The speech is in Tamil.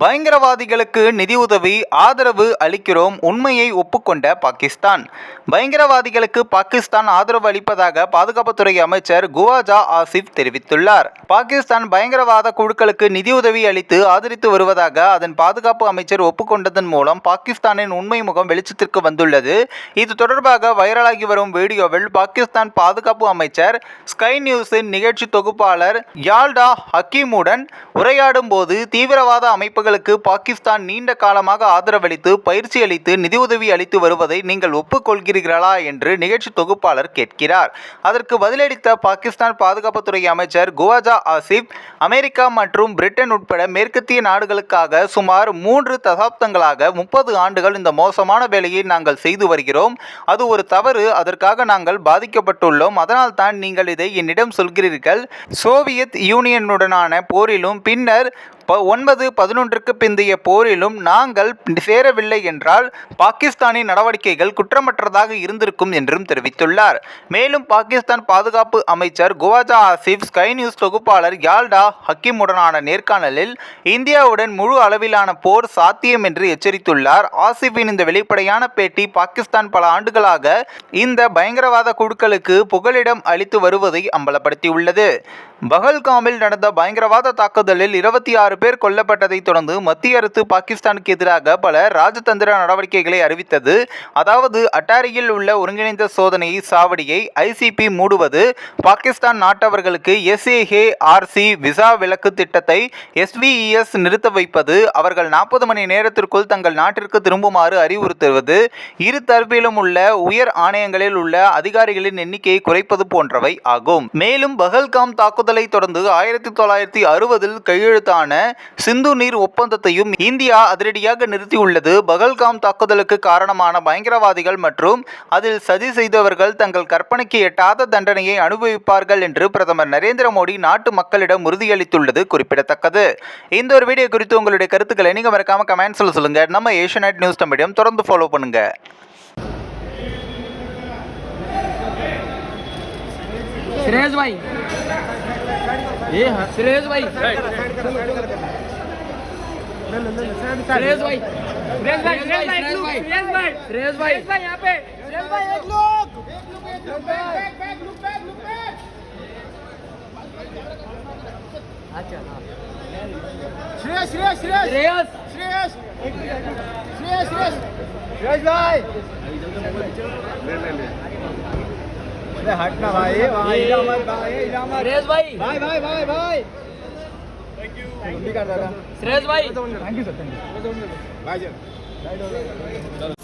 பயங்கரவாதிகளுக்கு நிதியுதவி ஆதரவு அளிக்கிறோம் உண்மையை ஒப்புக்கொண்ட பாகிஸ்தான். பயங்கரவாதிகளுக்கு பாகிஸ்தான் ஆதரவு அளிப்பதாக பாதுகாப்புத்துறை அமைச்சர் குவாஜா ஆசிப் தெரிவித்துள்ளார். பாகிஸ்தான் பயங்கரவாத குழுக்களுக்கு நிதியுதவி அளித்து ஆதரித்து வருவதாக அதன் பாதுகாப்பு அமைச்சர் ஒப்புக்கொண்டதன் மூலம் பாகிஸ்தானின் உண்மை முகம் வெளிச்சத்திற்கு வந்துள்ளது. இது தொடர்பாக வைரலாகி வரும் வீடியோவில் பாகிஸ்தான் பாதுகாப்பு அமைச்சர் ஸ்கை நியூஸின் நிகழ்ச்சி தொகுப்பாளர் யால்டா ஹக்கீமுடன் உரையாடும் போது தீவிரவாத அமைப்புகளுக்கு பாகிஸ்தான் நீண்ட காலமாக ஆதரவளித்து பயிற்சி அளித்து நிதியுதவி அளித்து வருவதை நீங்கள் ஒப்புக்கொள்கிறீர்களா என்று நிகழ்ச்சி தொகுப்பாளர் கேட்கிறார். அதற்கு பதிலளித்த பாகிஸ்தான் பாதுகாப்புத்துறை அமைச்சர் குவாஜா ஆசிப் அமெரிக்கா மற்றும் பிரிட்டன் உட்பட மேற்கத்திய நாடுகளுக்காக சுமார் மூன்று தசாப்தங்களாக முப்பது ஆண்டுகள் இந்த மோசமான வேலையை நாங்கள் செய்து வருகிறோம். அது ஒரு தவறு அதற்காக நாங்கள் பாதிக்கப்பட்டுள்ளோம். அதனால் தான் நீங்கள் இதை என்னிடம் சொல்கிறீர்கள். சோவியத் யூனியனுடனான போரிலும் பின்னர் ப ஒன்பது பதினொன்றுக்கு பிந்தைய போரிலும் நாங்கள் சேரவில்லை என்றால் பாகிஸ்தானின் நடவடிக்கைகள் குற்றமற்றதாக இருந்திருக்கும் என்றும் தெரிவித்துள்ளார். மேலும் பாகிஸ்தான் பாதுகாப்பு அமைச்சர் குவாஜா ஆசிப் ஸ்கை நியூஸ் தொகுப்பாளர் யால்டா ஹக்கீமுடனான நேர்காணலில் இந்தியாவுடன் முழு அளவிலான போர் சாத்தியம் என்று எச்சரித்துள்ளார். ஆசிஃபின் இந்த வெளிப்படையான பேட்டி பாகிஸ்தான் பல ஆண்டுகளாக இந்த பயங்கரவாத குழுக்களுக்கு புகலிடம் அளித்து வருவதை அம்பலப்படுத்தியுள்ளது. பகல்காமில் நடந்த பயங்கரவாத தாக்குதலில் இருபத்தி ஆறு பேர் கொல்லப்பட்டதை தொடர்ந்து மத்திய அரசு பாகிஸ்தானுக்கு எதிராக பல ராஜதந்திர நடவடிக்கைகளை அறிவித்தது. அதாவது அட்டாரியில் உள்ள ஒருங்கிணைந்த சோதனை சாவடியை ஐசிபி மூடுவது பாகிஸ்தான் நாட்டவர்களுக்கு எஸ்ஏஹே ஆர்சி விசா விலக்கு திட்டத்தை எஸ்விஇஎஸ் நிறுத்த வைப்பது அவர்கள் நாற்பது மணி நேரத்திற்குள் தங்கள் நாட்டிற்கு திரும்புமாறு அறிவுறுத்துவது இரு தரப்பிலும் உள்ள உயர் ஆணையங்களில் உள்ள அதிகாரிகளின் எண்ணிக்கையை குறைப்பது போன்றவை ஆகும். மேலும் பகல்காம் தாக்குதலை தொடர்ந்து ஆயிரத்தி தொள்ளாயிரத்தி அறுபதில் கையெழுத்தான சிந்து நீர் ஒப்பந்தத்தையும் இந்தியா அதிரடியாக நிறுத்தியுள்ளது பகல்காம் தாக்குதலுக்கு காரணமான பயங்கரவாதிகள் மற்றும் அதில் சதி செய்தவர்கள் தங்கள் கற்பனைக்கு எட்டாத தண்டனையை அனுபவிப்பார்கள் என்று பிரதமர் நரேந்திர மோடி நாட்டு மக்களிடம் உறுதியளித்துள்ளது குறிப்பிடத்தக்கது இந்த ஒரு வீடியோ குறித்து உங்களுடைய கருத்துக்களை நீங்க மறக்காம கமெண்ட்ஸ்ல சொல்லுங்க நம்ம ஏஷியநெட் நியூஸ் தமிழையும் தொடர்ந்து ஃபாலோ பண்ணுங்க श्रेयस भाई ये श्रेयस भाई श्रेयस भाई सुरेश भाई सुरेश भाई श्रेयस भाई सुरेश भाई श्रेयस भाई सुरेश भाई यहाँ पे सुरेश भाई एक लोग अच्छा हाँ श्रेयस श्रेयस श्रेयस श्रेयस श्रेयस श्रेयस श्रेयस श्रेयस भाई अरे हटना भाई ये- इधर मत भाई। श्रेयस भाई। भाई भाई। भाई भाई थैंक यू कर दादा। श्रेयस भाई। Thank you sir thank you भाई